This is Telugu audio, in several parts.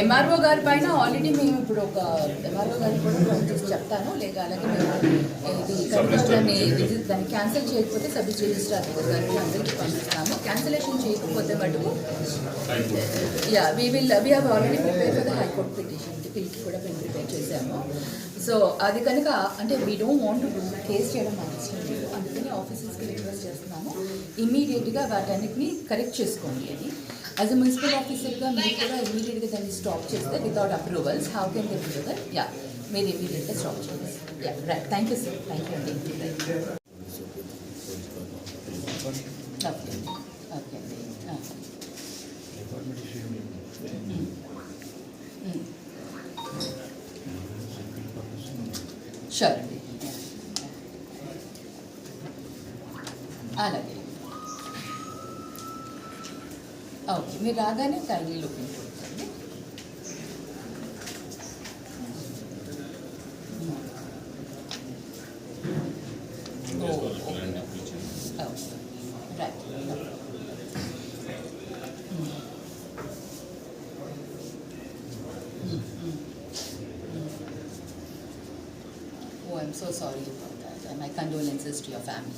ఎంఆర్ఓ గారి పైన ఆల్రెడీ మేము ఇప్పుడు ఒక ఎంఆర్ఓ గారికి కూడా ఫోన్ చేసి చెప్తాను. లేక అలాగే మేము దాన్ని దాన్ని క్యాన్సిల్ చేయకపోతే సబ్ రిజిస్ట్రార్ గారికి అందరికీ పంపిస్తాము. క్యాన్సిలేషన్ చేయకపోతే మటుకు yeah we will we have already prepare for the high court petition పిల్కి కూడా మేము ప్రిపేర్ చేసాము సో అది కనుక అంటే we don't want to case చేయడం మాకు ఇష్టం లేదు. అందుకని ఆఫీసెస్కి రిక్వెస్ట్ చేస్తున్నాము. ఇమీడియట్గా వాటన్నిటిని కరెక్ట్ చేసుకోండి అని. యాజ్ అ మున్సిపల్ ఆఫీసర్గా మీరు కూడా ఇమీడియట్గా దాన్ని స్టాప్ చేస్తే without approvals how can they yeah మీరు ఇమీడియట్గా స్టాప్ చేయండి. Yeah right thank you sir thank you అండి ఓకే ఓకే అండి షూర్ అండి అలాగే ఓకే మీరు రాగానే Kylie looking Oh, I'm so sorry about that. And my condolences to your family.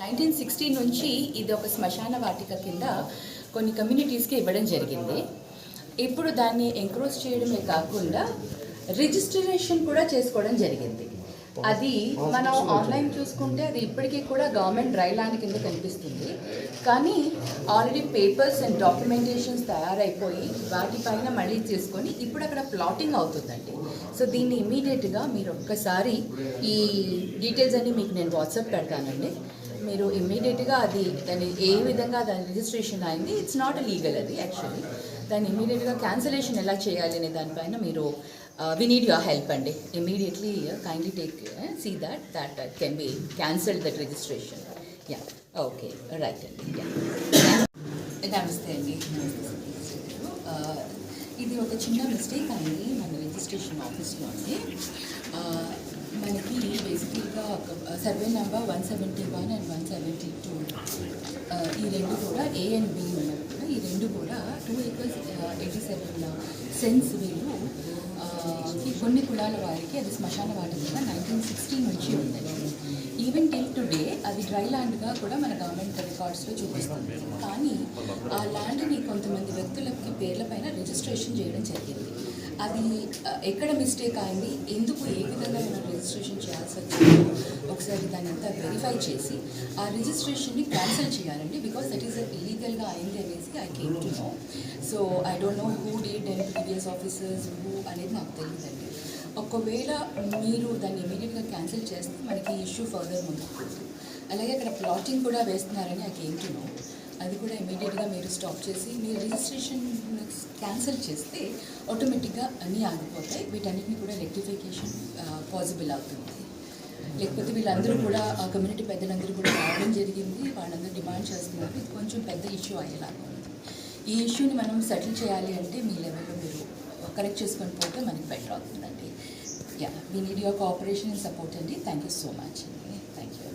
Nineteen sixty నుంచి ఇది ఒక శ్మశాన వాటిక కింద కొన్ని కమ్యూనిటీస్కి ఇవ్వడం జరిగింది ఇప్పుడు దాన్ని ఎంక్రోజ్ చేయడమే కాకుండా రిజిస్ట్రేషన్ కూడా చేసుకోవడం జరిగింది. అది మనం ఆన్లైన్ చూసుకుంటే అది ఇప్పటికీ కూడా గవర్నమెంట్ డ్రై ల్యాండ్ కింద కనిపిస్తుంది. కానీ ఆల్రెడీ పేపర్స్ అండ్ డాక్యుమెంటేషన్స్ తయారైపోయి వాటిపైన మళ్ళీ చేసుకొని ఇప్పుడు అక్కడ ప్లాటింగ్ అవుతుందండి. సో దీన్ని ఇమీడియట్గా మీరు ఒక్కసారి ఈ డీటెయిల్స్ అన్ని మీకు నేను వాట్సాప్ పెడతానండి. మీరు ఇమీడియట్గా అది దాన్ని ఏ విధంగా దాని రిజిస్ట్రేషన్ అయింది ఇట్స్ నాట్ లీగల్ అది యాక్చువల్లీ దాన్ని ఇమీడియట్గా క్యాన్సిలేషన్ ఎలా చేయాలి అనే దానిపైన మీరు వి నీడ్ యువర్ హెల్ప్ అండి. Immediately kindly take see that that can be cancelled that registration yeah okay right అండి. యా నమస్తే అండి. ఇది ఒక చిన్న మిస్టేక్ అయింది మన రిజిస్ట్రేషన్ ఆఫీస్లో అండి మనకి survey number one seventy one and one seventy two. ఈ రెండు కూడా ఏ అండ్ బి ఉన్నది కూడా. ఈ రెండు కూడా two equals eighty seven cents వీళ్ళు కొన్ని కులాల వారికి అది శ్మశాన వాటిగా నైన్టీన్ సిక్స్టీ నుంచి ఉందండి ఈవెన్ టిల్ టుడే అది డ్రై ల్యాండ్గా కూడా మన గవర్నమెంట్ రికార్డ్స్లో చూపిస్తుంది. కానీ ఆ ల్యాండ్ని కొంతమంది వ్యక్తులకి పేర్ల పైన రిజిస్ట్రేషన్ చేయడం జరిగింది. అది ఎక్కడ మిస్టేక్ అయింది? ఎందుకు ఏ విధంగా మనం రిజిస్ట్రేషన్ చేయాల్సి వచ్చిందో ఒకసారి దాన్ని అంతా వెరిఫై చేసి ఆ రిజిస్ట్రేషన్ని క్యాన్సిల్ చేయాలండి బికాస్ దట్ ఈస్ ఇల్లీగల్గా అయింది అనేసి I came to know so I don't know who did and previous officers who అనేది నాకు తెలియదండి. ఒకవేళ మీరు దాన్ని ఇమీడియట్గా క్యాన్సిల్ చేస్తే మనకి ఇష్యూ ఫర్దర్ ముందుకు అలాగే అక్కడ ప్లాటింగ్ కూడా వేస్తున్నారని నాకు ఏం టు నో అది కూడా ఇమీడియట్గా మీరు స్టాప్ చేసి మీ రిజిస్ట్రేషన్ క్యాన్సిల్ చేస్తే ఆటోమేటిక్గా అన్నీ ఆగిపోతాయి. వీటన్నిటిని కూడా రెక్టిఫికేషన్ పాసిబుల్ uh, అవుతుంది. లేకపోతే వీళ్ళందరూ కూడా ఆ కమ్యూనిటీ పెద్దలందరూ కూడా రావడం జరిగింది. వాళ్ళందరూ డిమాండ్ చేస్తున్నారు ఇది కొంచెం పెద్ద ఇష్యూ అయ్యేలాగా ఉంది. ఈ ఇష్యూని మనం సెటిల్ చేయాలి అంటే మీ లెవెల్లో మీరు కరెక్ట్ చేసుకొని పోతే మనకి బెటర్ అవుతుందండి. Yeah me need your cooperation and support అండి. థ్యాంక్ యూ సో మచ్ అండి థ్యాంక్ యూ